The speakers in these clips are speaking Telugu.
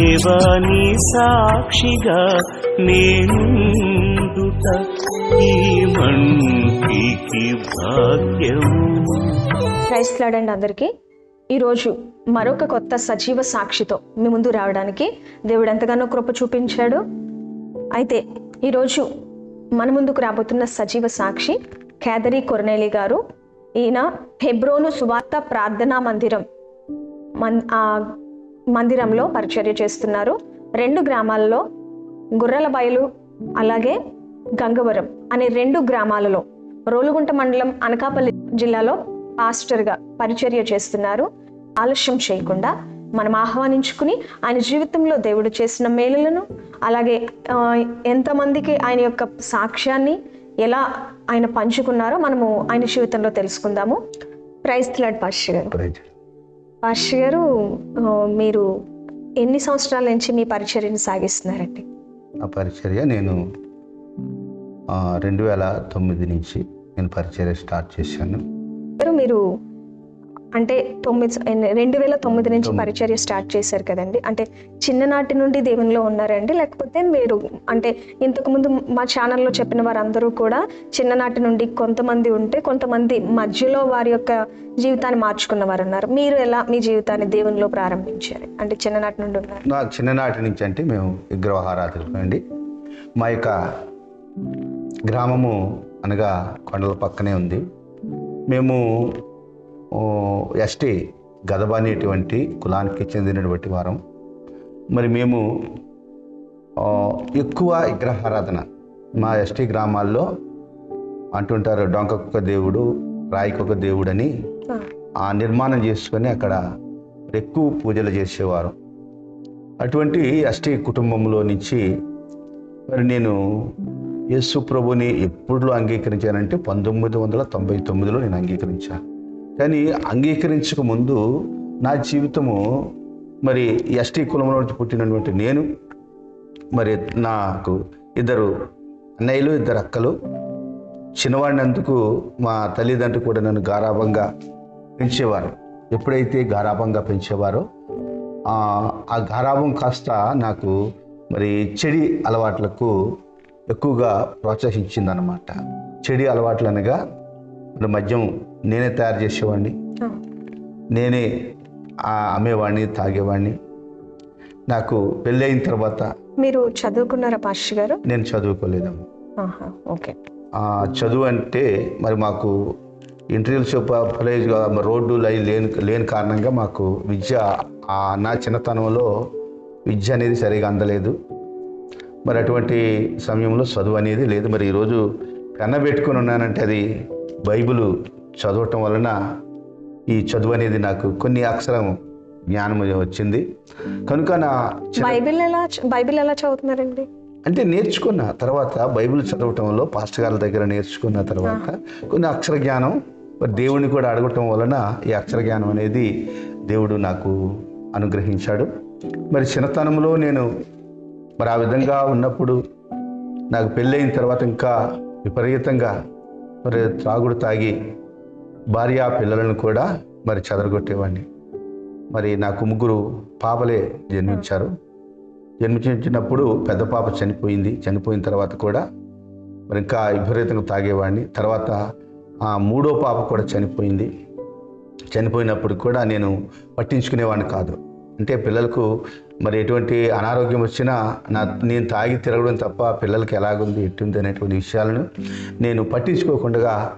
దేవాని సాక్షిగా నేనుండుట ఈ మంటికి భాగ్యము. క్రైస్తలాడండి అందరికీ. ఈరోజు మరొక కొత్త సజీవ సాక్షితో మీ ముందు రావడానికి దేవుడు ఎంతగానో కృప చూపించాడు. అయితే ఈరోజు మన ముందుకు రాబోతున్న సజీవ సాక్షి కేదరి కొరనేలి గారు. ఈయన హెబ్రోను సువార్త ప్రార్థనా మందిరం. మన్ ఆ మందిరంలో పరిచర్య చేస్తున్నారు. రెండు గ్రామాలలో గుర్రల బయలు అలాగే గంగవరం అనే రెండు గ్రామాలలో రోలుగుంట మండలం అనకాపల్లి జిల్లాలో పాస్టర్గా పరిచర్య చేస్తున్నారు. ఆలస్యం చేయకుండా మనం ఆహ్వానించుకుని ఆయన జీవితంలో దేవుడు చేసిన మేలులను అలాగే ఎంతమందికి ఆయన యొక్క సాక్ష్యాన్ని ఎలా ఆయన పంచుకున్నారో మనము ఆయన జీవితంలో తెలుసుకుందాము. క్రైస్తలాడ్ పాస్టర్ గారు. పాస్టర్ గారు మీరు ఎన్ని సంవత్సరాల నుంచి మీ పరిచర్యను సాగిస్తున్నారండి? ఆ పరిచర్య నేను రెండు వేల తొమ్మిది నుంచి నేను పరిచర్య స్టార్ట్ చేశాను. మీరు అంటే తొమ్మిది రెండు వేల తొమ్మిది నుంచి పరిచర్య స్టార్ట్ చేశారు కదండి. అంటే చిన్ననాటి నుండి దేవునిలో ఉన్నారండి. లేకపోతే మీరు అంటే ఇంతకుముందు మా ఛానల్లో చెప్పిన వారందరూ కూడా చిన్ననాటి నుండి కొంతమంది ఉంటే కొంతమంది మధ్యలో వారి యొక్క జీవితాన్ని మార్చుకున్న వారు ఉన్నారు మీరు ఎలా మీ జీవితాన్ని దేవునిలో ప్రారంభించారు? అంటే చిన్ననాటి నుండి ఉన్నారు? నా చిన్ననాటి నుంచి అంటే మేము విగ్రహారాధకులు అండి. మా యొక్క గ్రామము అనగా కొండల పక్కనే ఉంది. మేము ఎస్టీ గదబ అనేటువంటి కులానికి చెందినటువంటి వారం. మరి మేము ఎక్కువ విగ్రహారాధన మా ఎస్టీ గ్రామాల్లో అంటుంటారు డొంకకొక దేవుడు రాయికొక దేవుడు అని ఆ, ఆ నిర్మాణం చేసుకొని అక్కడ ఎక్కువ పూజలు చేసేవారు. అటువంటి ఎస్టీ కుటుంబంలో నుంచి మరి నేను యేసు ప్రభుని ఎప్పుడు అంగీకరించానంటే పంతొమ్మిది వందల తొంభై తొమ్మిదిలో నేను అంగీకరించాను. కానీ అంగీకరించక ముందు నా జీవితము మరి ఎస్టీ కులంలో నుంచి పుట్టినటువంటి నేను మరి నాకు ఇద్దరు అన్నయ్యలు ఇద్దరు అక్కలు. చిన్నవాడినందుకు మా తల్లిదండ్రులు కూడా నన్ను గారాభంగా పెంచేవారు. ఎప్పుడైతే గారాభంగా పెంచేవారో ఆ గారాభం కాస్త నాకు మరి చెడి అలవాట్లకు ఎక్కువగా ప్రోత్సహించిందనమాట చెడి అలవాట్లు అనగా మరి మద్యం నేనే తయారు చేసేవాడిని. నేనే ఆ అమ్మేవాడిని తాగేవాడిని. నాకు పెళ్ళయిన తర్వాత మీరు చదువుకున్నారా పాస్టర్ గారు? నేను చదువుకోలేదమ్మా. ఆహా, ఓకే. ఆ, చదువు అంటే మరి మాకు ఇంటర్వ్యూస్ కాలేజ్ రోడ్డు లైన్ లేని లేని కారణంగా మాకు విద్య ఆ నా చిన్నతనంలో విద్య అనేది సరిగా అందలేదు. మరి అటువంటి సమయంలో చదువు అనేది లేదు. మరి ఈరోజు పెన్న పెట్టుకుని ఉన్నానంటే అది బైబిల్ చదవటం వలన ఈ చదువు అనేది నాకు కొన్ని అక్షరం జ్ఞానం వచ్చింది. కనుక నా బైబిల్ ఎలా బైబిల్ ఎలా చదువుతున్నారండి? అంటే నేర్చుకున్న తర్వాత బైబిల్ చదవటంలో పాస్టర్ గారి దగ్గర నేర్చుకున్న తర్వాత కొన్ని అక్షర జ్ఞానం మరి దేవుడిని కూడా అడగటం వలన ఈ అక్షర జ్ఞానం అనేది దేవుడు నాకు అనుగ్రహించాడు. మరి చిన్నతనంలో నేను మరి ఆ విధంగా ఉన్నప్పుడు నాకు పెళ్ళయిన తర్వాత ఇంకా విపరీతంగా మరి త్రాగుడు తాగి భార్య పిల్లలను కూడా మరి చెదరగొట్టేవాడిని. మరి నాకు ముగ్గురు పాపలే జన్మించారు. జన్మించినప్పుడు పెద్ద పాప చనిపోయింది. చనిపోయిన తర్వాత కూడా మరి ఇంకా విపరీతంగా తాగేవాడిని. తర్వాత ఆ మూడో పాప కూడా చనిపోయింది. చనిపోయినప్పుడు కూడా నేను పట్టించుకునేవాడిని కాదు. అంటే పిల్లలకు మరి ఎటువంటి అనారోగ్యం వచ్చినా నా నేను తాగి తిరగడం తప్ప పిల్లలకి ఎలాగుంది ఎట్టుంది అనేటువంటి విషయాలను నేను పట్టించుకోకుండా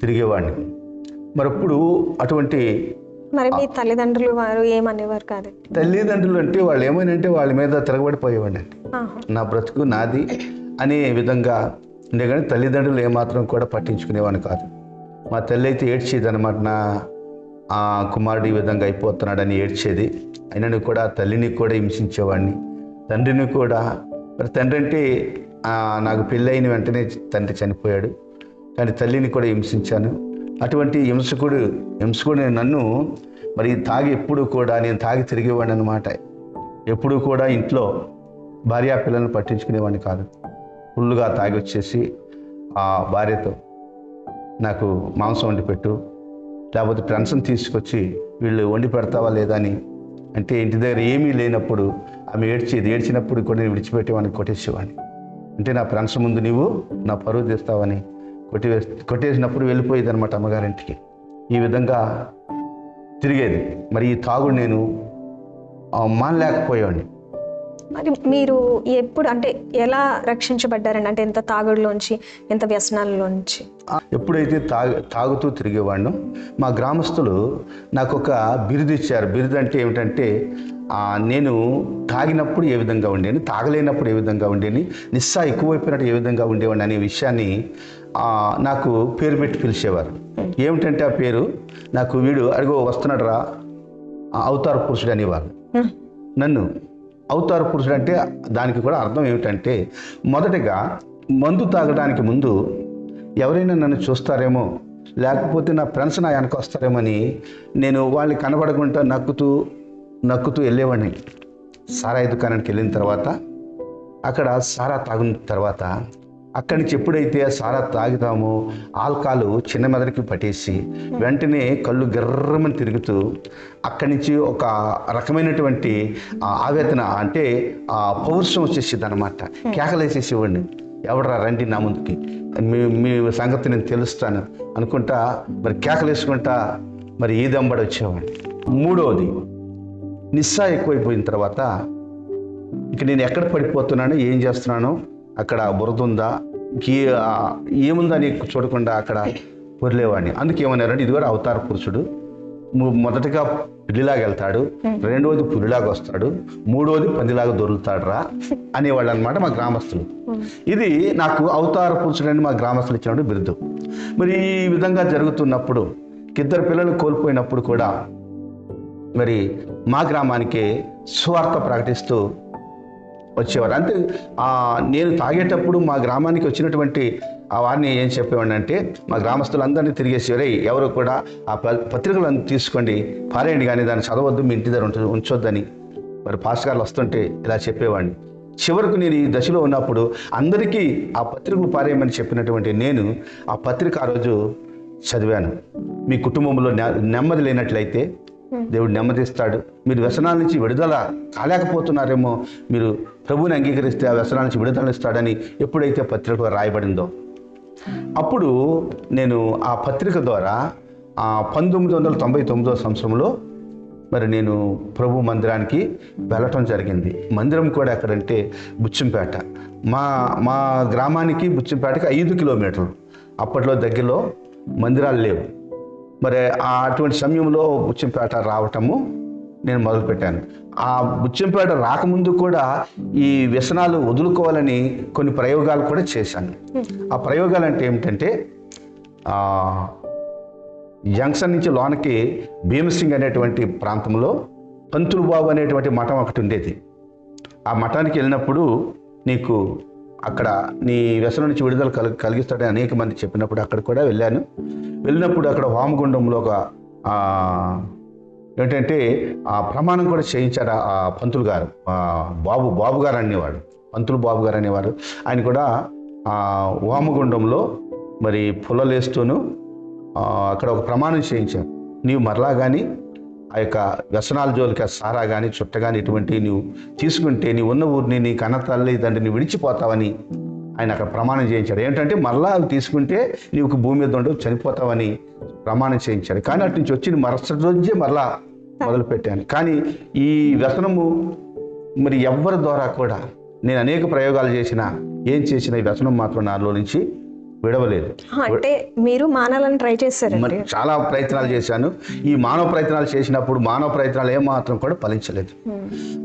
తిరిగేవాడిని. మరి ఇప్పుడు అటువంటి మరి మీ తల్లిదండ్రులు వారు ఏమనేవారు కాదండి? తల్లిదండ్రులు అంటే వాళ్ళు ఏమైనా వాళ్ళ మీద తిరగబడిపోయేవాడిని. ఆహా. నా బ్రతుకు నాది అనే విధంగా ఉండే కానీ తల్లిదండ్రులు ఏమాత్రం కూడా పట్టించుకునేవాడిని కాదు. మా తల్లి అయితే ఏడ్చేది అనమాట నా ఆ కుమారుడు ఈ విధంగా అయిపోతున్నాడని ఏడ్చేది. అయినను కూడా తల్లిని కూడా హింసించేవాడిని. తండ్రిని కూడా మరి తండ్రి అంటే నాకు పెళ్ళైన వెంటనే తండ్రి చనిపోయాడు. కానీ తల్లిని కూడా హింసించాను. అటువంటి హింసకుడు హింసకుడు నన్ను మరి తాగి ఎప్పుడు కూడా నేను తాగి తిరిగేవాడిని అనమాట ఎప్పుడు కూడా ఇంట్లో భార్య పిల్లల్ని పట్టించుకునేవాడిని కాదు. ఫుల్గా తాగి వచ్చేసి ఆ భార్యతో నాకు మాంసం వండి పెట్టు లేకపోతే ఫ్రెండ్స్ని తీసుకొచ్చి వీళ్ళు వండి పెడతావా లేదా అని అంటే ఇంటి దగ్గర ఏమీ లేనప్పుడు ఆమె ఏడ్చేది ఏడ్చినప్పుడు కూడా నేను విడిచిపెట్టేవాడిని కొట్టేసేవాడిని. అంటే నా ఫ్రెండ్స్ ముందు నీవు నా పరువు తీస్తావని కొట్టి కొట్టేసినప్పుడు వెళ్ళిపోయేది అనమాట అమ్మగారింటికి. ఈ విధంగా తిరిగేది. మరి ఈ తాగుడు నేను మానలేకపోయేవాడిని. మరి మీరు ఎప్పుడు అంటే ఎలా రక్షించబడ్డారండి? అంటే ఎంత తాగుడులోంచి ఎంత వ్యసనాలలోంచి? ఎప్పుడైతే తాగు తాగుతూ తిరిగేవాడినో మా గ్రామస్తులు నాకు ఒక బిరుదు ఇచ్చారు. బిరుదు అంటే ఏమిటంటే నేను తాగినప్పుడు ఏ విధంగా ఉండేది తాగలేనప్పుడు ఏ విధంగా ఉండేది నిస్సా ఎక్కువైపోయినట్టు ఏ విధంగా ఉండేవాడిని అనే విషయాన్ని నాకు పేరు పెట్టి పిలిచేవారు. ఏమిటంటే ఆ పేరు? నాకు వీడు అడిగో వస్తున్నాడు రా అవతార పురుషుడు అనేవారు. నన్ను అవతార పురుషుడు అంటే దానికి కూడా అర్థం ఏమిటంటే మొదటగా మందు తాగడానికి ముందు ఎవరైనా నన్ను చూస్తారేమో లేకపోతే నా ఫ్రెండ్స్ నా వెనక వస్తారేమని నేను వాళ్ళని కనబడకుండా నక్కుతూ నక్కుతూ వెళ్ళేవాడిని. సారాయి దుకాణానికి వెళ్ళిన తర్వాత అక్కడ సారా తాగిన తర్వాత అక్కడి నుంచి ఎప్పుడైతే సారా తాగుతామో ఆల్కాలు చిన్న మెదడుకి పట్టేసి వెంటనే కళ్ళు గిర్రమని తిరుగుతూ అక్కడి నుంచి ఒక రకమైనటువంటి ఆవేదన అంటే ఆ పౌరుషం వచ్చేసింది అనమాట కేకలేసేసేవాడిని. ఎవడరా రండి నా ముందుకి. మీ మీ సంగతి నేను తెలుస్తాను. అనుకుంటా మరి కేకలేసుకుంటా మరి ఈదంబడి వచ్చేవాడిని. మూడవది నిస్సా ఎక్కువైపోయిన తర్వాత ఇక నేను ఎక్కడ పడిపోతున్నాను ఏం చేస్తున్నాను అక్కడ బురద ఉందా ఏముందని చూడకుండా అక్కడ వదిలేవాడిని. అందుకే ఏమన్నారంటే ఇది కూడా అవతార పురుషుడు. మొదటగా పిల్లిలాగా వెళ్తాడు. రెండవది పులిలాగా వస్తాడు. మూడవది పందిలాగా దొరుకుతాడు రా అనేవాళ్ళు అనమాట మా గ్రామస్తులు. ఇది నాకు అవతార పురుషుడు అని మా గ్రామస్తులు ఇచ్చినప్పుడు బిరుదు. మరి ఈ విధంగా జరుగుతున్నప్పుడు ఇద్దరు పిల్లలు కోల్పోయినప్పుడు కూడా మరి మా గ్రామానికి సువార్త ప్రకటిస్తూ వచ్చేవారు. అంతే నేను తాగేటప్పుడు మా గ్రామానికి వచ్చినటువంటి ఆ వారిని ఏం చెప్పేవాడిని అంటే మా గ్రామస్తులందరినీ తిరిగేసి ఎవరు కూడా ఆ ప- పత్రికలను తీసుకోండి. పారేయండి కానీ దాన్ని చదవద్దు మీ ఇంటి దగ్గర ఉంచ- ఉంచొద్దని. మరి పాస్టర్ గారు వస్తుంటే ఇలా చెప్పేవాడిని. చివరకు నేను ఈ దశలో ఉన్నప్పుడు అందరికీ ఆ పత్రికలు పారేయమని చెప్పినటువంటి నేను ఆ పత్రిక ఆ రోజు చదివాను. మీ కుటుంబంలో నె- నెమ్మది లేనట్లయితే Hmm. దేవుడు నెమ్మదిస్తాడు. మీరు వ్యసనాల నుంచి విడుదల కాలేకపోతున్నారేమో మీరు ప్రభుని అంగీకరిస్తే ఆ వ్యసనాల నుంచి విడుదల ఇస్తాడని ఎప్పుడైతే పత్రిక రాయబడిందో. అప్పుడు నేను ఆ పత్రిక ద్వారా ఆ పంతొమ్మిది వందల తొంభై తొమ్మిదో సంవత్సరంలో మరి నేను ప్రభు మందిరానికి వెళ్ళటం జరిగింది. మందిరం కూడా ఎక్కడంటే బుచ్చంపేట. మా మా గ్రామానికి బుచ్చంపేటకి ఐదు కిలోమీటర్లు. అప్పట్లో దగ్గరలో మందిరాలు లేవు. మరి ఆ అటువంటి సమయంలో బుచ్చంపేట రావటము నేను మొదలుపెట్టాను. ఆ బుచ్చంపేట రాకముందు కూడా ఈ వ్యసనాలు వదులుకోవాలని కొన్ని ప్రయోగాలు కూడా చేశాను. ఆ ప్రయోగాలు అంటే ఏమిటంటే జంక్షన్ నుంచి లోనకి భీమసింగ్ అనేటువంటి ప్రాంతంలో పంతులు బాబు అనేటువంటి మఠం ఒకటి ఉండేది. ఆ మఠానికి వెళ్ళినప్పుడు నీకు అక్కడ నీ వ్యసనం నుంచి విడుదల కలి కలిగిస్తాడని అనేక మంది చెప్పినప్పుడు అక్కడ కూడా వెళ్ళాను. వెళ్ళినప్పుడు అక్కడ వామగుండంలో ఒక ఏంటంటే ఆ ప్రమాణం కూడా చేయించారు ఆ పంతులు గారు. బాబు బాబు గారు అనేవాడు. పంతులు బాబు గారు అనేవారు. ఆయన కూడా ఆ వామగుండంలో మరి పుల్లలేస్తూను అక్కడ ఒక ప్రమాణం చేయించాను నీవు మరలా కానీ ఆ యొక్క వ్యసనాల జోలికి సారా కానీ చుట్ట కానీ ఇటువంటి నీవు తీసుకుంటే నీ ఉన్న ఊరిని నీ కన్న తల్లి తండ్రిని విడిచిపోతావని ఆయన అక్కడ ప్రమాణం చేయించాడు. ఏంటంటే మళ్ళా అవి తీసుకుంటే నీవు భూమి మీద ఉండవు చనిపోతావని ప్రమాణం చేయించాడు. కానీ అటు నుంచి వచ్చి మరుసటి రోజే మరలా మొదలుపెట్టాను. కానీ ఈ వ్యసనము మరి ఎవ్వరి ద్వారా కూడా నేను అనేక ప్రయోగాలు చేసినా ఏం చేసినా ఈ వ్యసనం మాత్రం నాలో నుంచి విడవలేదు. అంటే మీరు మానాలని ట్రై చేశారండి. మరి చాలా ప్రయత్నాలు చేశాను. ఈ మానవ ప్రయత్నాలు చేసినప్పుడు మానవ ప్రయత్నాలు ఏమాత్రం కూడా ఫలించలేదు.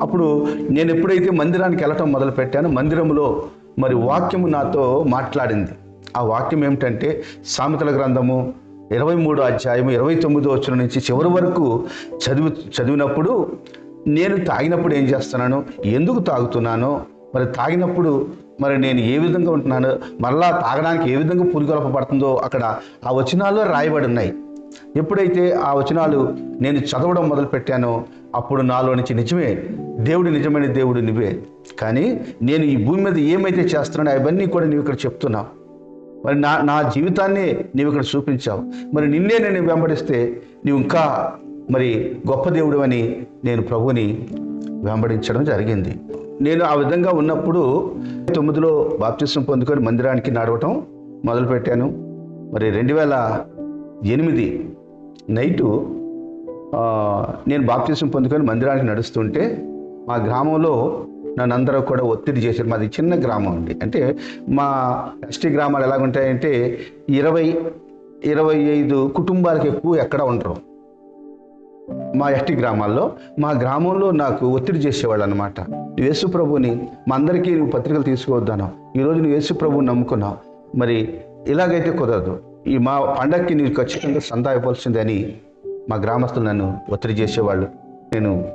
అప్పుడు నేను ఎప్పుడైతే మందిరానికి వెళ్ళటం మొదలు పెట్టానో మందిరంలో మరి వాక్యము నాతో మాట్లాడింది. ఆ వాక్యం ఏమిటంటే సామెతల గ్రంథము ఇరవై మూడు అధ్యాయము ఇరవై తొమ్మిదో వచ్చిన నుంచి చివరి వరకు చదివి చదివినప్పుడు నేను తాగినప్పుడు ఏం చేస్తున్నాను? ఎందుకు తాగుతున్నానో? మరి తాగినప్పుడు మరి నేను ఏ విధంగా ఉంటున్నాను? మరలా తాగడానికి ఏ విధంగా పురిగొలపబడుతుందో అక్కడ ఆ వచనాల్లో రాయబడి ఉన్నాయి. ఎప్పుడైతే ఆ వచనాలు నేను చదవడం మొదలు పెట్టానో అప్పుడు నాలో నుంచి నిజమే దేవుడు నిజమైన దేవుడు నువ్వే. కానీ నేను ఈ భూమి మీద ఏమైతే చేస్తున్నానో అవన్నీ కూడా నువ్వు ఇక్కడ చెప్తున్నావు మరి నా నా జీవితాన్ని నీవు ఇక్కడ చూపించావు. మరి నిన్నే నేను వెంబడిస్తే నీవు ఇంకా మరి గొప్ప దేవుడు అని నేను ప్రభుని వెంబడించడం జరిగింది. నేను ఆ విధంగా ఉన్నప్పుడు తొమ్మిదిలో బాప్తిసం పొందుకొని మందిరానికి నడవటం మొదలుపెట్టాను. మరి రెండు వేల ఎనిమిది నైటు నేను బాప్తిసం పొందుకొని మందిరానికి నడుస్తుంటే మా గ్రామంలో నన్ను అందరూ కూడా ఒత్తిడి చేశారు. మాది చిన్న గ్రామం అండి. అంటే మా ఎస్టీ గ్రామాలు ఎలాగుంటాయంటే ఇరవై ఇరవై ఐదు కుటుంబాలకు ఎక్కువ ఎక్కడ ఉండరు. మా ఎస్టీ గ్రామాల్లో మా గ్రామంలో నాకు ఒత్తిడి చేసేవాళ్ళు అనమాట నువ్వు యేసు ప్రభుని మా అందరికీ నువ్వు పత్రికలు తీసుకువద్దాను ఈరోజు నువ్వు యేసు ప్రభుని నమ్ముకున్నావు. మరి ఇలాగైతే కుదరదు. ఈ మా పండక్కి నీకు ఖచ్చితంగా సందా ఇవ్వాల్సిందే అని మా గ్రామస్తులు నన్ను ఒత్తిడి చేసేవాళ్ళు. నేను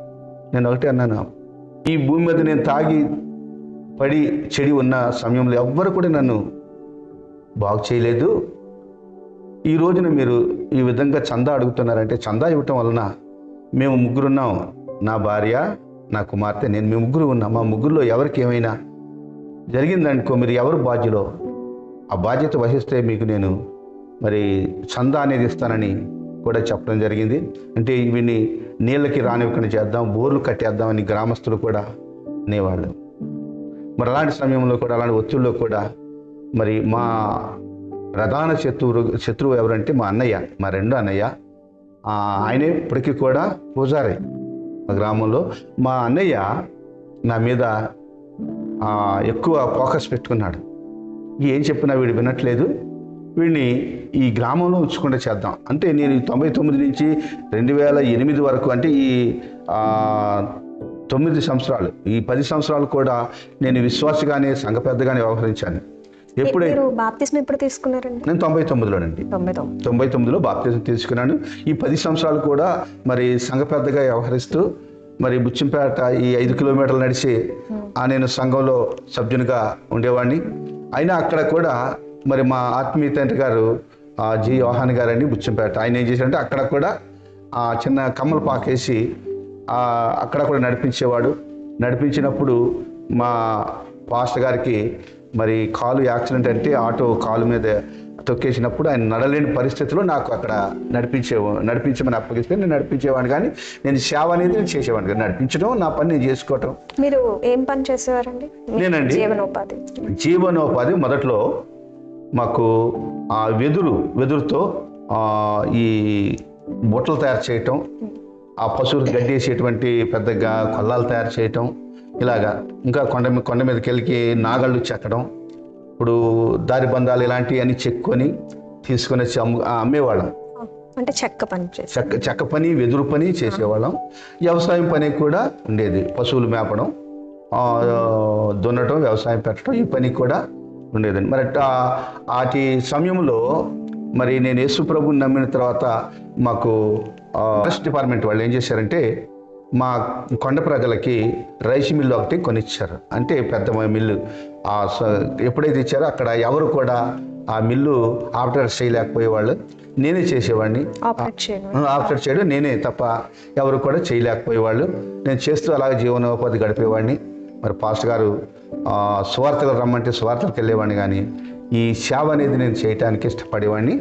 నేను ఒకటే అన్నాను. ఈ భూమి మీద నేను తాగి పడి చెడి ఉన్న సమయంలో ఎవ్వరు కూడా నన్ను బాగు చేయలేదు. ఈ రోజున మీరు ఈ విధంగా చందా అడుగుతున్నారంటే చందా ఇవ్వటం వలన మేము ముగ్గురున్నాం. నా భార్య నా కుమార్తె నేను మేము ముగ్గురు ఉన్నాం. మా ముగ్గురులో ఎవరికి ఏమైనా జరిగిందనుకో మీరు ఎవరు బాధ్యులో? ఆ బాధ్యత వహిస్తే మీకు నేను మరి చందా అనేది ఇస్తానని కూడా చెప్పడం జరిగింది. అంటే వీడిని నీళ్ళకి రానివ్వకుండా చేద్దాం బోర్లు కట్టేద్దామని గ్రామస్తులు కూడా అనేవాళ్ళు. మరి అలాంటి సమయంలో కూడా అలాంటి ఒత్తిడిలో కూడా మరి మా ప్రధాన శత్రువు శత్రువు ఎవరంటే మా అన్నయ్య మా రెండో అన్నయ్య. ఆయన ఆయనే ఇప్పటికీ కూడా పూజారి మా గ్రామంలో. మా అన్నయ్య నా మీద ఎక్కువ ఫోకస్ పెట్టుకున్నాడు. ఏం చెప్పినా వీడు వినట్లేదు. వీడిని ఈ గ్రామంలో ఉంచకుండా చేద్దాం. అంటే నేను తొంభై తొమ్మిది నుంచి రెండు వేల ఎనిమిది వరకు అంటే ఈ తొమ్మిది సంవత్సరాలు ఈ పది సంవత్సరాలు కూడా నేను విశ్వాసగానే సంఘ పెద్దగానే వ్యవహరించాను. ఎప్పుడైతే ఎప్పుడు? తీసుకున్నారండి? నేను తొంభై తొమ్మిదిలోనండి. తొంభై తొమ్మిది. తొంభై తొమ్మిదిలో బాప్తిజం తీసుకున్నాను. ఈ పది సంవత్సరాలు కూడా మరి సంఘ పెద్దగా వ్యవహరిస్తూ మరి బుచ్చింపేట ఈ ఐదు కిలోమీటర్లు నడిచి ఆ నేను సంఘంలో సభ్యునిగా ఉండేవాడిని. అయినా అక్కడ కూడా మరి మా ఆత్మీయ తండ్రి గారు ఆ, జి యోహాన్ గారని బుచ్చింపేట. ఆయన ఏం చేశారంటే అక్కడ కూడా ఆ చిన్న కమ్మలు పాకేసి అక్కడ కూడా నడిపించేవాడు. నడిపించినప్పుడు మా పాస్టర్ గారికి మరి కాలు యాక్సిడెంట్ అంటే ఆటో కాలు మీద తొక్కేసినప్పుడు ఆయన నడలేని పరిస్థితిలో నాకు అక్కడ నడిపించే నడిపించమని అప్పగిస్తే నేను నడిపించేవాడిని. కానీ నేను సేవ అనేది నేను చేసేవాడిని కానీ నడిపించడం నా పని నేను చేసుకోవటం. మీరు ఏం పని చేసేవారండి? నేనండి. జీవనోపాధి. జీవనోపాధి మొదట్లో మాకు ఆ వెదురు వెదురుతో ఈ బుట్టలు తయారు చేయటం ఆ పశువులకు గడ్డి వేసేటువంటి పెద్దగా కొల్లాలు తయారు చేయటం ఇలాగా ఇంకా కొండ కొండ మీదకి వెళ్ళి నాగళ్ళు చెక్కడం. ఇప్పుడు దారి బంధాలు ఇలాంటివి అన్ని చెక్కుని తీసుకొని వచ్చి అమ్ము అమ్మేవాళ్ళం. అంటే చెక్క పని చెక్క చెక్క పని వెదురు పని చేసేవాళ్ళం. వ్యవసాయం పని కూడా ఉండేది పశువులు మేపడం దున్నటం వ్యవసాయం పెట్టడం ఈ పని కూడా ఉండేదండి. మరి ఆటి సమయంలో మరి నేను యేసు ప్రభుని నమ్మిన తర్వాత మాకు ఫారెస్ట్ డిపార్ట్మెంట్ వాళ్ళు ఏం చేశారంటే మా కొండ ప్రజలకి రైస్ మిల్లు ఒకటి కొనిచ్చారు. అంటే పెద్ద మిల్లు. ఆ ఎప్పుడైతే ఇచ్చారో అక్కడ ఎవరు కూడా ఆ మిల్లు ఆపరేట్ చేయలేకపోయేవాళ్ళు. నేనే చేసేవాడిని. ఆపరేట్ చేయడం నేనే తప్ప ఎవరు కూడా చేయలేకపోయేవాళ్ళు. నేను చేస్తూ అలాగే జీవనోపాధి గడిపేవాడిని. మరి పాస్టర్ గారు సువార్తలు రమ్మంటే సువార్తలకు వెళ్ళేవాడిని కానీ ఈ సేవ అనేది నేను చేయటానికి ఇష్టపడేవాడిని.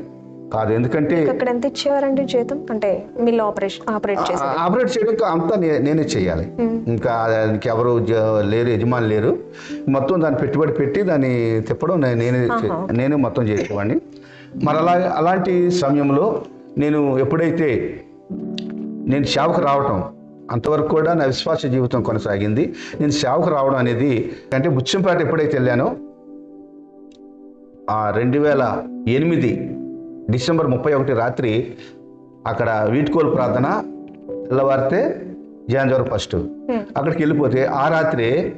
కాదు ఎందుకంటే అక్కడ ఎంత ఇచ్చేవారండి జీతం? అంటే మిల్ ఆపరేషన్ ఆపరేట్ చేసి ఆపరేట్ చేయడం అంతా నేనే చేయాలి. ఇంకా దానికి ఎవరు లేరు యజమాని లేరు. మొత్తం దాన్ని పెట్టుబడి పెట్టి దాన్ని తిప్పడం నేనే నేనే మొత్తం చేసేవాడిని. మరి అలా అలాంటి సమయంలో నేను ఎప్పుడైతే నేను సేవకు రావటం అంతవరకు కూడా నా విశ్వాస జీవితం కొనసాగింది. నేను సేవకు రావడం అనేది అంటే బుచ్చంపేట ఎప్పుడైతే వెళ్ళానో ఆ రెండు వేల ఎనిమిది డిసెంబర్ ముప్పై ఒకటి రాత్రి అక్కడ వీటుకోలు ప్రార్థన తెల్లవారితే జనవరి ఫస్ట్. అక్కడికి వెళ్ళిపోతే ఆ రాత్రి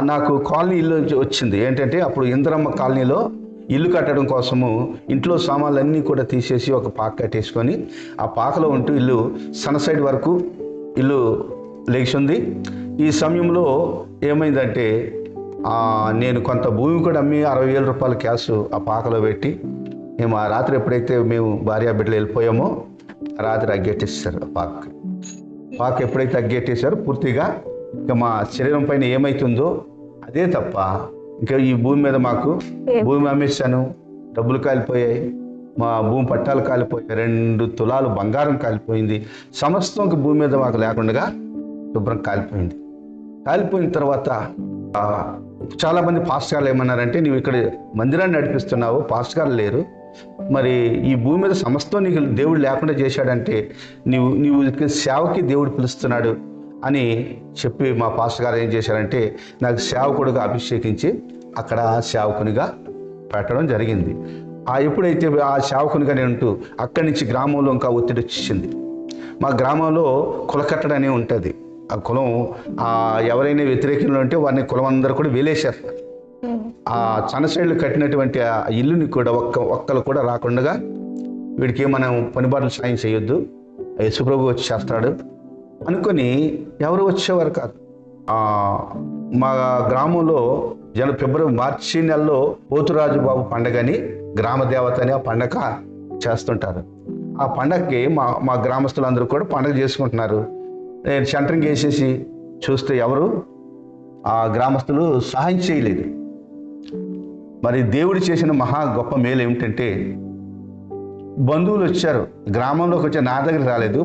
నాకు కాలనీ ఇల్లు వచ్చి- వచ్చింది. ఏంటంటే అప్పుడు ఇంద్రమ్మ కాలనీలో ఇల్లు కట్టడం కోసము ఇంట్లో సామాన్లన్నీ కూడా తీసేసి ఒక పాక కట్టేసుకొని ఆ పాకలో ఉంటూ ఇల్లు సన్ సైడ్ వరకు ఇల్లు లేచింది. ఈ సమయంలో ఏమైందంటే నేను కొంత భూమి కూడా అమ్మి అరవై వేల రూపాయల క్యాష్ ఆ పాకలో పెట్టి మేము ఆ రాత్రి ఎప్పుడైతే మేము భార్య బిడ్డలు వెళ్ళిపోయామో రాత్రి అగ్గెట్టేసారు ఆ పాక. పాక ఎప్పుడైతే అగ్గెట్టేశారో పూర్తిగా ఇక మా శరీరం పైన ఏమైతుందో అదే తప్ప ఇంకా ఈ భూమి మీద మాకు భూమి అమ్మేశాను. డబ్బులు కాలిపోయాయి. మా భూమి పట్టాలు కాలిపోయాయి. రెండు తులాలు బంగారం కాలిపోయింది. సమస్తం భూమి మీద మాకు లేకుండా శుభ్రం కాలిపోయింది. కాలిపోయిన తర్వాత చాలామంది పాస్ట్ గారు ఏమన్నారంటే నువ్వు ఇక్కడ మందిరాన్ని నడిపిస్తున్నావు పాస్ట్ గారు లేరు. మరి ఈ భూమి మీద సమస్తం నీకు దేవుడు లేకుండా చేశాడంటే నీవు నీవు సేవకి దేవుడు పిలుస్తున్నాడు అని చెప్పి మా పాస్టర్ గారు ఏం చేశారంటే నాకు సేవకుడుగా అభిషేకించి అక్కడ సేవకునిగా పెట్టడం జరిగింది. ఆ ఎప్పుడైతే ఆ సేవకునిగా నేను ఉంటూ అక్కడి నుంచి గ్రామంలో ఇంకా ఒత్తిడి వచ్చేసింది. మా గ్రామంలో కులకట్టడ అని ఉంటుంది. ఆ కులం ఎవరైనా వ్యతిరేకంలో ఉంటే వారిని కులం అందరూ కూడా వేలేశారు. ఆ చనసైళ్ళు కట్టినటువంటి ఆ ఇల్లుని కూడా ఒక్క ఒక్కలు కూడా రాకుండా వీడికి మనం పనిబాట్లు సాయం చేయొద్దు. యశుప్రభు వచ్చి చేస్తాడు. అనుకొని ఎవరు వచ్చేవారు కాదు. మా గ్రామంలో జన ఫిబ్రవరి మార్చి నెలలో పోతురాజు బాబు పండగని గ్రామ దేవత అని ఆ పండగ చేస్తుంటారు. ఆ పండగకి మా మా గ్రామస్తులందరూ కూడా పండగ చేసుకుంటున్నారు. నేను సెంటరింగ్ వేసేసి చూస్తే ఎవరు? ఆ గ్రామస్తులు సహాయం చేయలేదు. మరి దేవుడు చేసిన మహా గొప్ప మేలు ఏమిటంటే బంధువులు వచ్చారు. గ్రామంలోకి వచ్చే నా దగ్గర రాలేదు.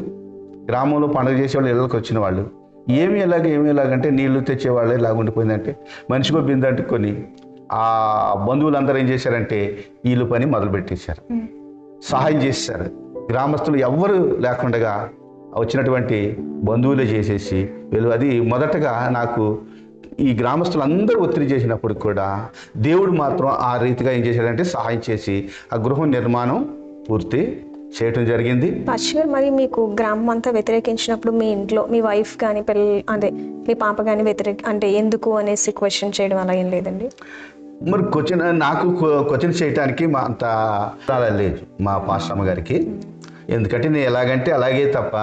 గ్రామంలో పండుగ చేసేవాళ్ళు ఇళ్ళకి వచ్చిన వాళ్ళు ఏమి ఎలాగ ఏమి ఎలాగంటే నీళ్ళు తెచ్చేవాళ్ళు ఇలాగ ఉండిపోయిందంటే మనిషికో బిందు అంటుకొని ఆ బంధువులందరూ ఏం చేశారంటే వీళ్ళు పని మొదలు పెట్టేశారు సహాయం చేశారు. గ్రామస్తులు ఎవ్వరు లేకుండా వచ్చినటువంటి బంధువులే చేసేసి వీళ్ళు అది మొదటగా నాకు ఈ గ్రామస్తులు అందరూ ఒత్తిడి చేసినప్పుడు కూడా దేవుడు మాత్రం ఆ రీతిగా ఏం చేశాడంటే సహాయం చేసి ఆ గృహ నిర్మాణం పూర్తి చేయటం జరిగింది. పాస్టర్ మరి మీకు గ్రామం అంతా వ్యతిరేకించినప్పుడు మీ ఇంట్లో మీ వైఫ్ కానీ పిల్లలు అదే మీ పాప కానీ వ్యతిరేక అంటే ఎందుకు అనేసి క్వశ్చన్ చేయడం అలా ఏం లేదండి? మరి క్వశ్చన్ నాకు క్వ- క్వశ్చన్ చేయటానికి మా అంత లేదు మా పాశ్రమ గారికి. ఎందుకంటే నేను ఎలాగంటే అలాగే తప్ప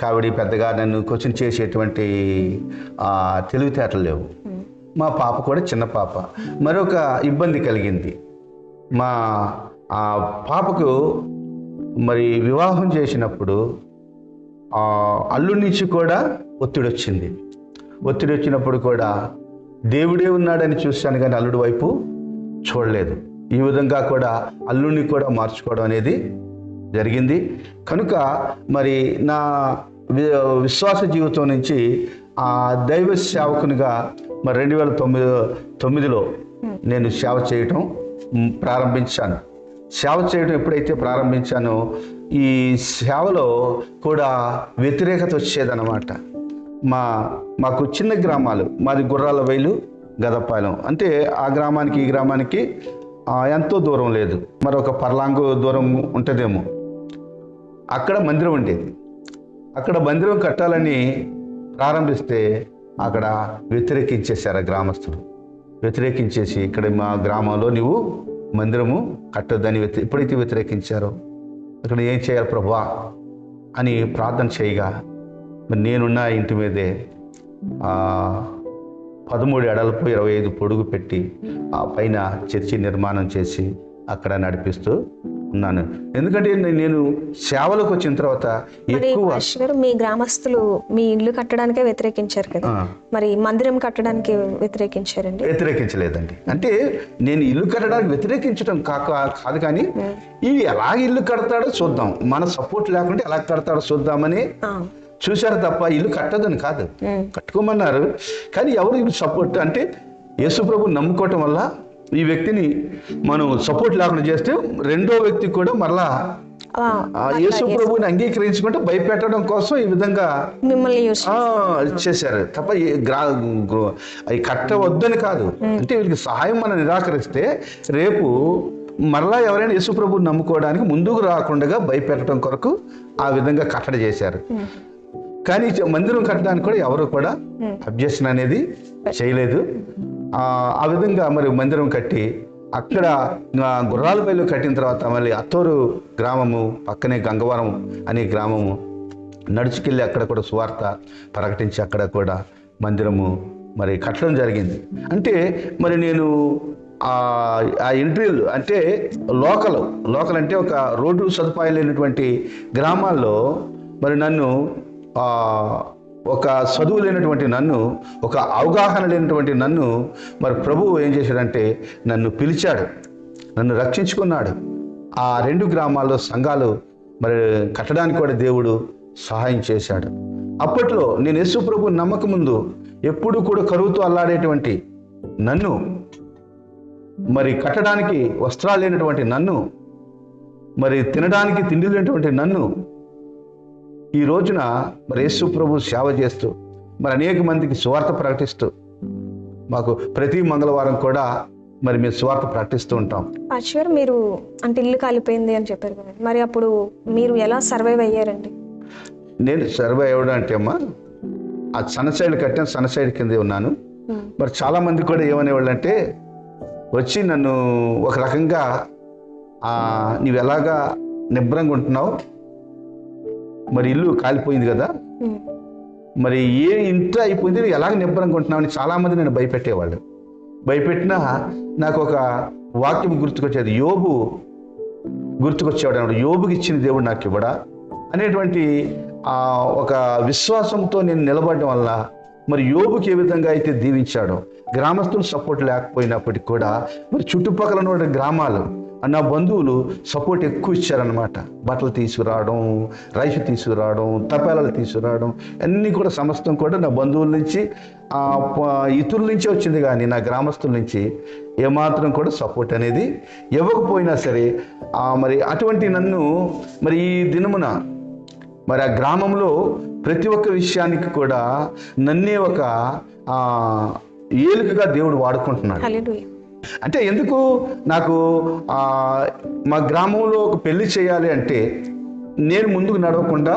కావిడి పెద్దగా నన్ను క్వశ్చన్ చేసేటువంటి తెలివితేటలు లేవు. మా పాప కూడా చిన్న పాప. మరొక ఇబ్బంది కలిగింది. మా ఆ పాపకు మరి వివాహం చేసినప్పుడు అల్లుడి నుంచి కూడా ఒత్తిడి వచ్చింది. ఒత్తిడి వచ్చినప్పుడు కూడా దేవుడే ఉన్నాడని చూశాను కానీ అల్లుడి వైపు చూడలేదు. ఈ విధంగా కూడా అల్లుడిని కూడా మార్చుకోవడం అనేది జరిగింది. కనుక మరి నా విశ్వాస జీవితం నుంచి ఆ దైవ సేవకునిగా మరి రెండు వేల తొమ్మిది తొమ్మిదిలో నేను సేవ చేయటం ప్రారంభించాను. సేవ చేయడం ఎప్పుడైతే ప్రారంభించానో ఈ సేవలో కూడా వ్యతిరేకత వచ్చేదన్నమాట. మా మాకు చిన్న గ్రామాలు మాది గుర్రాల వైలు గదపాలెం. అంటే ఆ గ్రామానికి ఈ గ్రామానికి ఎంతో దూరం లేదు. మరొక పర్లాంగు దూరం ఉంటుందేమో. అక్కడ మందిరం ఉండేది. అక్కడ మందిరం కట్టాలని ప్రారంభిస్తే అక్కడ వ్యతిరేకించేశారు ఆ గ్రామస్తులు. వ్యతిరేకించేసి ఇక్కడ మా గ్రామంలో నువ్వు మందిరము కట్టొద్దని వ్యతి ఎప్పుడైతే వ్యతిరేకించారో అక్కడ ఏం చేయాలి ప్రభా అని ప్రార్థన చేయగా మరి నేనున్న ఇంటి మీదే పదమూడు ఎడలపు ఇరవై ఐదు పొడుగు పెట్టి ఆ పైన చర్చి నిర్మాణం చేసి అక్కడ నడిపిస్తూ ఉన్నాను ఎందుకంటే నేను సేవలోకి వచ్చిన తర్వాత ఎక్కువ మీ గ్రామస్తులు మీ ఇల్లు కట్టడానికే వ్యతిరేకించారు కదా. మరి మందిరం కట్టడానికి వ్యతిరేకించారండి? వ్యతిరేకించలేదండి. అంటే నేను ఇల్లు కట్టడానికి వ్యతిరేకించడం కాక కాదు కానీ ఇవి ఎలా ఇల్లు కడతాడో చూద్దాం. మన సపోర్ట్ లేకుంటే ఎలా కడతాడో చూద్దామని చూశారు తప్ప ఇల్లు కట్టదని కాదు. కట్టుకోమన్నారు. కానీ ఎవరు ఇల్లు సపోర్ట్ అంటే యేసుప్రభు నమ్ముకోవటం వల్ల ఈ వ్యక్తిని మనం సపోర్ట్ లేకుండా చేస్తే రెండో వ్యక్తి కూడా మరలా ఆ యేసుప్రభుని అంగీకరించుకుంటే భయపెట్టడం కోసం ఈ విధంగా మిమ్మల్ని యూస్ చేశారు. తప్ప అవి కట్టవద్దని కాదు. అంటే వీళ్ళకి సహాయం మనం నిరాకరిస్తే రేపు మరలా ఎవరైనా యేసుప్రభుని నమ్ముకోవడానికి ముందుకు రాకుండా భయపెట్టడం కొరకు ఆ విధంగా కట్టడి చేశారు. కానీ మందిరం కట్టడానికి కూడా ఎవరు కూడా అబ్జెక్షన్ అనేది చేయలేదు. ఆ, విధంగా మరి మందిరం కట్టి అక్కడ ఆ, గుర్రాలపల్లి కట్టిన తర్వాత మళ్ళీ అత్తూరు గ్రామము పక్కనే గంగవరం అనే గ్రామము నడుచుకెళ్ళి అక్కడ కూడా సువార్త ప్రకటించి అక్కడ కూడా మందిరము మరి కట్టడం జరిగింది. అంటే మరి నేను ఆ ఇంటర్వ్యూలు అంటే లోకల్ లోకల్ అంటే ఒక రోడ్డు సదుపాయం లేనటువంటి గ్రామాల్లో మరి నన్ను ఒక చదువు లేనటువంటి నన్ను ఒక అవగాహన లేనటువంటి నన్ను మరి ప్రభువు ఏం చేశాడంటే నన్ను పిలిచాడు. నన్ను రక్షించుకున్నాడు. ఆ రెండు గ్రామాల్లో సంఘాలు మరి కట్టడానికి కూడా దేవుడు సహాయం చేశాడు. అప్పట్లో నేను యేసు ప్రభు నమ్మక ముందు ఎప్పుడు కూడా కరువుతో అల్లాడేటువంటి నన్ను మరి కట్టడానికి వస్త్రాలు లేనటువంటి నన్ను మరి తినడానికి తిండి లేనటువంటి నన్ను ఈ రోజున మరి యేసు ప్రభు సేవ చేస్తూ మరి అనేక మందికి స్వార్థ ప్రకటిస్తూ మాకు ప్రతి మంగళవారం కూడా మరి మేము స్వార్థ ప్రకటిస్తూ ఉంటాం. పాస్టర్ మీరు అంటే ఇల్లు కాలిపోయింది అని చెప్పారు కదండి. మరి అప్పుడు మీరు ఎలా సర్వైవ్ అయ్యారండి? నేను సర్వే అవ్వడం అంటే అమ్మా ఆ సన్ సైడ్ కట్టాను సన్ సైడ్ కిందే ఉన్నాను. మరి చాలా మంది కూడా ఏమనేవాళ్ళు అంటే వచ్చి నన్ను ఒక రకంగా ఆ, నీవు ఎలాగా నిబ్రంగా ఉంటున్నావు? మరి ఇల్లు కాలిపోయింది కదా? మరి ఏ ఇంత అయిపోయింది? ఎలాగ అని చాలామంది నేను భయపెట్టేవాళ్ళు. భయపెట్టినా నాకు ఒక వాక్యం గుర్తుకొచ్చేది యోబు గుర్తుకొచ్చేవాడు అన్నాడు యోబుకి ఇచ్చిన దేవుడు నాకు ఇవ్వడా? అనేటువంటి ఆ ఒక విశ్వాసంతో నేను నిలబడడం వల్ల మరి యోబుకి ఏ విధంగా అయితే దీవించాడో గ్రామస్తులు సపోర్ట్ లేకపోయినప్పటికీ కూడా మరి చుట్టుపక్కల ఉన్న గ్రామాలు నా బంధువులు సపోర్ట్ ఎక్కువ ఇచ్చారనమాట బట్టలు తీసుకురావడం రైస్ తీసుకురావడం తపేలాలు తీసుకురావడం అన్నీ కూడా సమస్తం కూడా నా బంధువుల నుంచి ఇతరుల నుంచే వచ్చింది కానీ నా గ్రామస్తుల నుంచి ఏమాత్రం కూడా సపోర్ట్ అనేది ఇవ్వకపోయినా సరే మరి అటువంటి నన్ను మరి ఈ దినమున మరి ఆ గ్రామంలో ప్రతి ఒక్క విషయానికి కూడా నన్నే ఒక ఏలుకగా దేవుడు వాడుకుంటున్నాడు. అంటే ఎందుకు? నాకు మా గ్రామంలో ఒక పెళ్ళి చేయాలి అంటే నేను ముందుకు నడవకుండా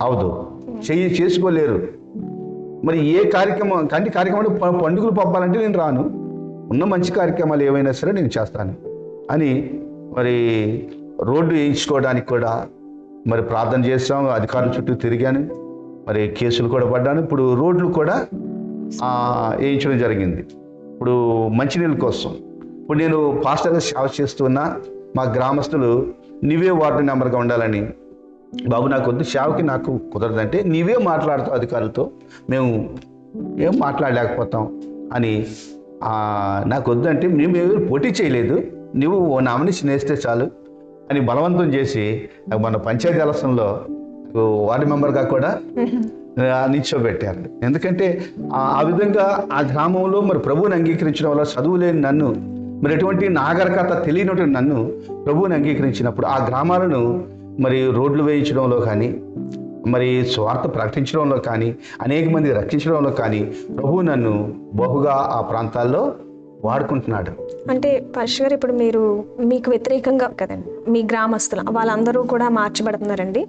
అవదు. చెయ్యి చేసుకోలేరు. మరి ఏ కార్యక్రమం కంటి కార్యక్రమం పండుగలు పంపాలంటే నేను రాను. ఉన్న మంచి కార్యక్రమాలు ఏవైనా సరే నేను చేస్తాను అని మరి రోడ్డు వేయించుకోవడానికి కూడా మరి ప్రార్థన చేస్తాం అధికారుల చుట్టూ తిరిగాను. మరి కేసులు కూడా పడ్డాను. ఇప్పుడు రోడ్లు కూడా వేయించడం జరిగింది. ఇప్పుడు మంచినీళ్ళ కోసం. ఇప్పుడు నేను పాస్టర్గా సేవ చేస్తున్నా మా గ్రామస్తులు నీవే వార్డు నెంబర్గా ఉండాలని. బాబు నాకు వద్దు సేవకి నాకు కుదరదంటే నీవే మాట్లాడుతావు అధికారులతో మేము ఏం మాట్లాడలేకపోతాం అని నాకు వద్దంటే మేము ఎవరు పోటీ చేయలేదు. నువ్వు ఓ నామని స్నేహిస్తే చాలు అని బలవంతం చేసి నాకు మన పంచాయతీ ఎలక్షన్లో వార్డు మెంబర్గా కూడా నిల్చోబెట్టారు. ఎందుకంటే ఆ విధంగా ఆ గ్రామంలో మరి ప్రభువుని అంగీకరించడం వల్ల చదువు లేని నన్ను మరి ఎటువంటి నాగరికత తెలియనటువంటి నన్ను ప్రభువుని అంగీకరించినప్పుడు ఆ గ్రామాలను మరి రోడ్లు వేయించడంలో కానీ మరి స్వార్థ ప్రకటించడంలో కానీ అనేక మంది రక్షించడంలో కానీ ప్రభు నన్ను బహుగా ఆ ప్రాంతాల్లో వాడుకుంటున్నాడు. అంటే పాస్టర్ గారు ఇప్పుడు మీరు మీకు వ్యతిరేకంగా కదండి మీ గ్రామస్తులు వాళ్ళందరూ కూడా మార్చబడుతున్నారండి.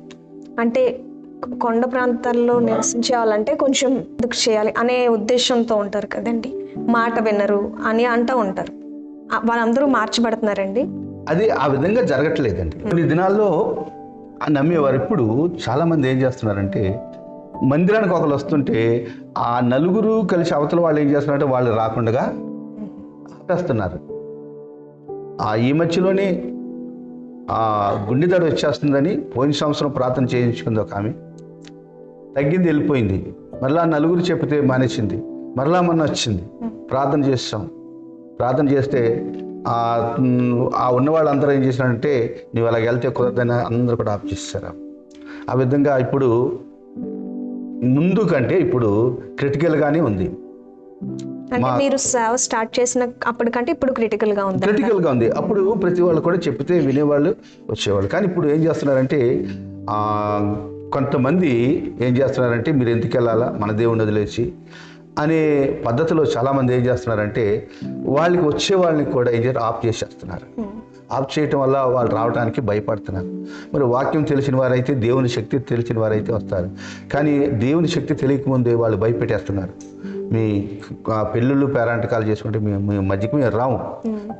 అంటే కొండ ప్రాంతాల్లో నివసించే వాళ్ళంటే కొంచెం ఎందుకు చేయాలి అనే ఉద్దేశంతో ఉంటారు కదండి. మాట వినరు అని అంటూ ఉంటారు. వాళ్ళందరూ మార్చబడుతున్నారండి. అది ఆ విధంగా జరగట్లేదండి. కొన్ని దినాల్లో నమ్మేవారు ఇప్పుడు చాలామంది ఏం చేస్తున్నారంటే మందిరానికి ఒకరు వస్తుంటే ఆ నలుగురు కలిసి అవతల వాళ్ళు ఏం చేస్తున్నారంటే వాళ్ళు రాకుండా ఆపేస్తున్నారు. ఆ ఈ మధ్యలోనే ఆ గుండె దడ వచ్చేస్తుందని పోయిన సంవత్సరం ప్రార్థన చేయించుకుంది ఒక ఆమె. తగ్గింది వెళ్ళిపోయింది. మరలా నలుగురు చెప్తే మానేసింది. మరలా మొన్న వచ్చింది. ప్రార్థన చేస్తాం. ప్రార్థన చేస్తే ఆ ఉన్న వాళ్ళందరూ ఏం చేసినారంటే నువ్వు అలాగ వెళ్తే కుదరదని అందరూ కూడా ఆఫ్ చేస్తారు. ఆ విధంగా ఇప్పుడు ముందు కంటే ఇప్పుడు క్రిటికల్గానే ఉంది. మీరు సేవ స్టార్ట్ చేసిన అప్పటికంటే ఇప్పుడు క్రిటికల్గా ఉంది క్రిటికల్గా ఉంది. అప్పుడు ప్రతి వాళ్ళు కూడా చెప్తే వినేవాళ్ళు వచ్చేవాళ్ళు. కానీ ఇప్పుడు ఏం చేస్తున్నారంటే ఆ, కొంతమంది ఏం చేస్తున్నారంటే మీరు ఎందుకు వెళ్ళాలా? మన దేవుని వదిలేసి. అనే పద్ధతిలో చాలామంది ఏం చేస్తున్నారంటే వాళ్ళకి వచ్చే వాళ్ళని కూడా ఏం చేస్తారు ఆఫ్ చేసేస్తున్నారు. ఆఫ్ చేయటం వల్ల వాళ్ళు రావడానికి భయపడుతున్నారు. మరి వాక్యం తెలిసిన వారైతే దేవుని శక్తి తెలిసిన వారైతే వస్తారు. కానీ దేవుని శక్తి తెలియకముందే వాళ్ళు భయపెట్టేస్తున్నారు. మీ పెళ్ళిళ్ళు పేరాంటకాలు చేసుకుంటే మీ మీ మధ్యకి మేము రాము.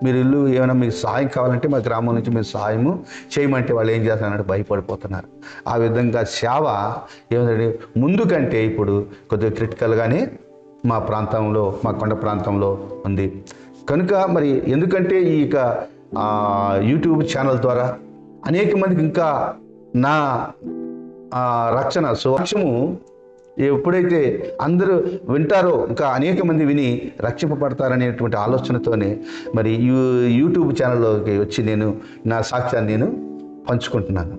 మీరు ఇల్లు ఏమైనా మీకు సహాయం కావాలంటే మా గ్రామం నుంచి మేము సహాయము చేయమంటే వాళ్ళు ఏం చేస్తారంటే భయపడిపోతున్నారు. ఆ విధంగా సేవ ఏమంటే ముందు కంటే ఇప్పుడు కొద్దిగా క్రిటికల్గానే మా ప్రాంతంలో మా కొండ ప్రాంతంలో ఉంది. కనుక మరి ఎందుకంటే ఈ యొక్క యూట్యూబ్ ఛానల్ ద్వారా అనేక మందికి ఇంకా నా రక్షణ సువాక్షము ఎప్పుడైతే అందరూ వింటారో ఇంకా అనేక మంది విని రక్షింపబడతారనేటువంటి ఆలోచనతోనే మరి యూ యూట్యూబ్ ఛానల్లోకి వచ్చి నేను నా సాక్ష్యాన్ని నేను పంచుకుంటున్నాను.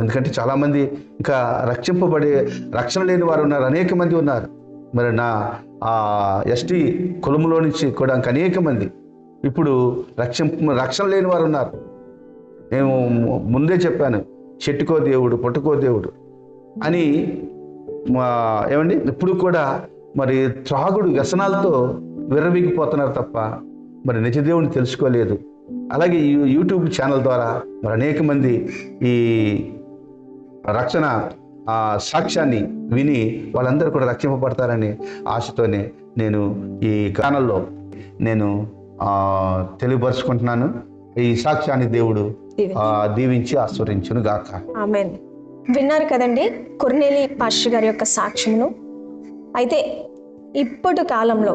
ఎందుకంటే చాలామంది ఇంకా రక్షింపబడే రక్షణ లేని వారు ఉన్నారు అనేక మంది ఉన్నారు. మరి నా ఎస్టీ కులంలో నుంచి కూడా ఇంకా అనేక మంది ఇప్పుడు రక్షింప రక్షణ లేని వారు ఉన్నారు. నేను ముందే చెప్పాను చెట్టుకో దేవుడు పుట్టుకో దేవుడు అని ఏమండి? ఇప్పుడు కూడా మరి త్రాగుడు వ్యసనాలతో విర్రవీగిపోతున్నారు తప్ప మరి నిజదేవుని తెలుసుకోలేదు. అలాగే ఈ యూట్యూబ్ ఛానల్ ద్వారా మరి అనేక మంది ఈ రక్షణ సాక్ష్యాన్ని విని వాళ్ళందరూ కూడా రక్షింపబడతారని ఆశతోనే నేను ఈ ఛానల్లో నేను తెలియపరుచుకుంటున్నాను. ఈ సాక్ష్యాన్ని దేవుడు దీవించి ఆస్వరించును గాక ఆమెన్. విన్నారు కదండి కొర్నేలి పాస్టర్ గారి యొక్క సాక్ష్యమును. అయితే ఇప్పటి కాలంలో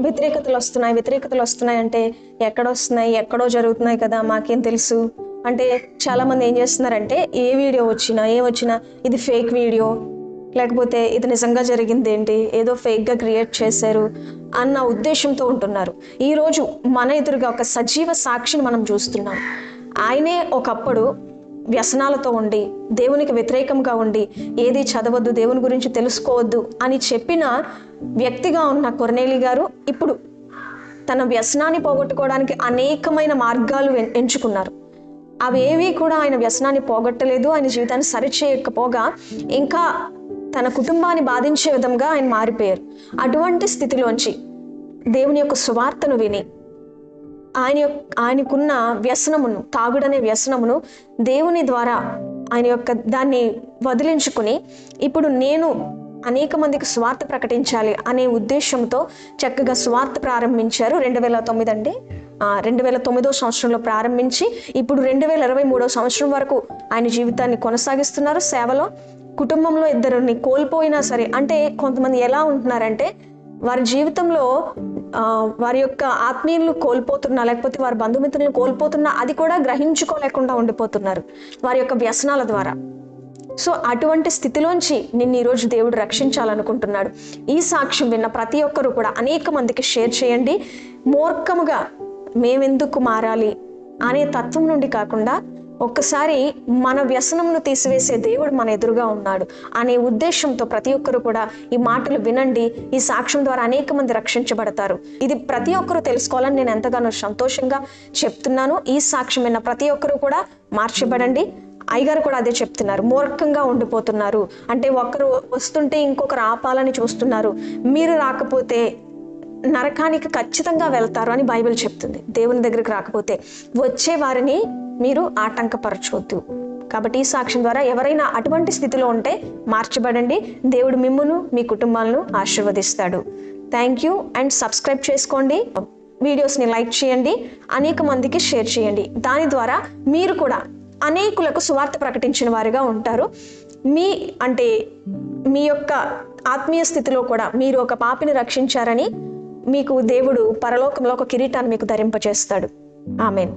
వ్యతిరేకతలు వస్తున్నాయి వ్యతిరేకతలు వస్తున్నాయి అంటే ఎక్కడ వస్తున్నాయి ఎక్కడో జరుగుతున్నాయి కదా మాకేం తెలుసు? అంటే చాలామంది ఏం చేస్తున్నారంటే ఏ వీడియో వచ్చినా ఏ వచ్చినా ఇది ఫేక్ వీడియో లేకపోతే ఇది నిజంగా జరిగింది ఏంటి ఏదో ఫేక్గా క్రియేట్ చేశారు అన్న ఉద్దేశంతో ఉంటున్నారు. ఈరోజు మన ఎదురుగా ఒక సజీవ సాక్షిని మనం చూస్తున్నాం. ఆయనే ఒకప్పుడు వ్యసనాలతో ఉండి దేవునికి వ్యతిరేకంగా ఉండి ఏది చదవద్దు దేవుని గురించి తెలుసుకోవద్దు అని చెప్పిన వ్యక్తిగా ఉన్న కొర్నేలి గారు ఇప్పుడు తన వ్యసనాన్ని పోగొట్టుకోవడానికి అనేకమైన మార్గాలు ఎంచుకున్నారు. అవేవి కూడా ఆయన వ్యసనాన్ని పోగొట్టలేదు ఆయన జీవితాన్ని సరిచేయకపోగా ఇంకా తన కుటుంబాన్ని బాధించే విధంగా ఆయన మారిపోయారు. అటువంటి స్థితిలోంచి దేవుని యొక్క సువార్తను విని ఆయన యొక్క ఆయనకున్న వ్యసనమును తాగుడనే వ్యసనమును దేవుని ద్వారా ఆయన యొక్క దాన్ని వదిలించుకుని ఇప్పుడు నేను అనేక మందికి స్వార్థ ప్రకటించాలి అనే ఉద్దేశంతో చక్కగా స్వార్థ ప్రారంభించారు. రెండు వేల తొమ్మిది అండి. రెండు వేల తొమ్మిదో సంవత్సరంలో ప్రారంభించి ఇప్పుడు రెండు వేల ఇరవై మూడో సంవత్సరం వరకు ఆయన జీవితాన్ని కొనసాగిస్తున్నారు. సేవలో కుటుంబంలో ఇద్దరిని కోల్పోయినా సరే అంటే కొంతమంది ఎలా ఉంటున్నారంటే వారి జీవితంలో వారి యొక్క ఆత్మీయులను కోల్పోతున్నా లేకపోతే వారి బంధుమిత్రులను కోల్పోతున్నా అది కూడా గ్రహించుకోలేకుండా ఉండిపోతున్నారు వారి యొక్క వ్యసనాల ద్వారా. సో అటువంటి స్థితిలోంచి నిన్ను ఈరోజు దేవుడు రక్షించాలనుకుంటున్నాడు. ఈ సాక్ష్యం విన్న ప్రతి ఒక్కరూ కూడా అనేక మందికి షేర్ చేయండి. మూర్ఖముగా మేమెందుకు మారాలి అనే తత్వం నుండి కాకుండా ఒక్కసారి మన వ్యసనమును తీసివేసే దేవుడు మన ఎదురుగా ఉన్నాడు. అనే ఉద్దేశంతో ప్రతి ఒక్కరు కూడా ఈ మాటలు వినండి. ఈ సాక్ష్యం ద్వారా అనేక మంది రక్షించబడతారు. ఇది ప్రతి ఒక్కరూ తెలుసుకోవాలని నేను ఎంతగానో సంతోషంగా చెప్తున్నాను. ఈ సాక్ష్యం విన్న ప్రతి ఒక్కరు కూడా మార్చబడండి. అయ్యగారు కూడా అదే చెప్తున్నారు. మూర్ఖంగా ఉండిపోతున్నారు. అంటే ఒకరు వస్తుంటే ఇంకొకరు ఆపాలని చూస్తున్నారు. మీరు రాకపోతే నరకానికి ఖచ్చితంగా వెళ్తారు అని బైబిల్ చెప్తుంది. దేవుని దగ్గరికి రాకపోతే వచ్చే వారిని మీరు ఆటంకపరచవద్దు కాబట్టి ఈ సాక్ష్యం ద్వారా ఎవరైనా అటువంటి స్థితిలో ఉంటే మార్చబడండి. దేవుడు మిమ్మును మీ కుటుంబాలను ఆశీర్వదిస్తాడు. థ్యాంక్ యూ అండ్ సబ్స్క్రైబ్ చేసుకోండి. వీడియోస్ని లైక్ చేయండి. అనేక మందికి షేర్ చేయండి. దాని ద్వారా మీరు కూడా అనేకులకు సువార్త ప్రకటించిన వారిగా ఉంటారు. మీ అంటే మీ యొక్క ఆత్మీయ స్థితిలో కూడా మీరు ఒక పాపిని రక్షించారని మీకు దేవుడు పరలోకంలో ఒక కిరీటాన్ని మీకు ధరింపచేస్తాడు ఆమెన్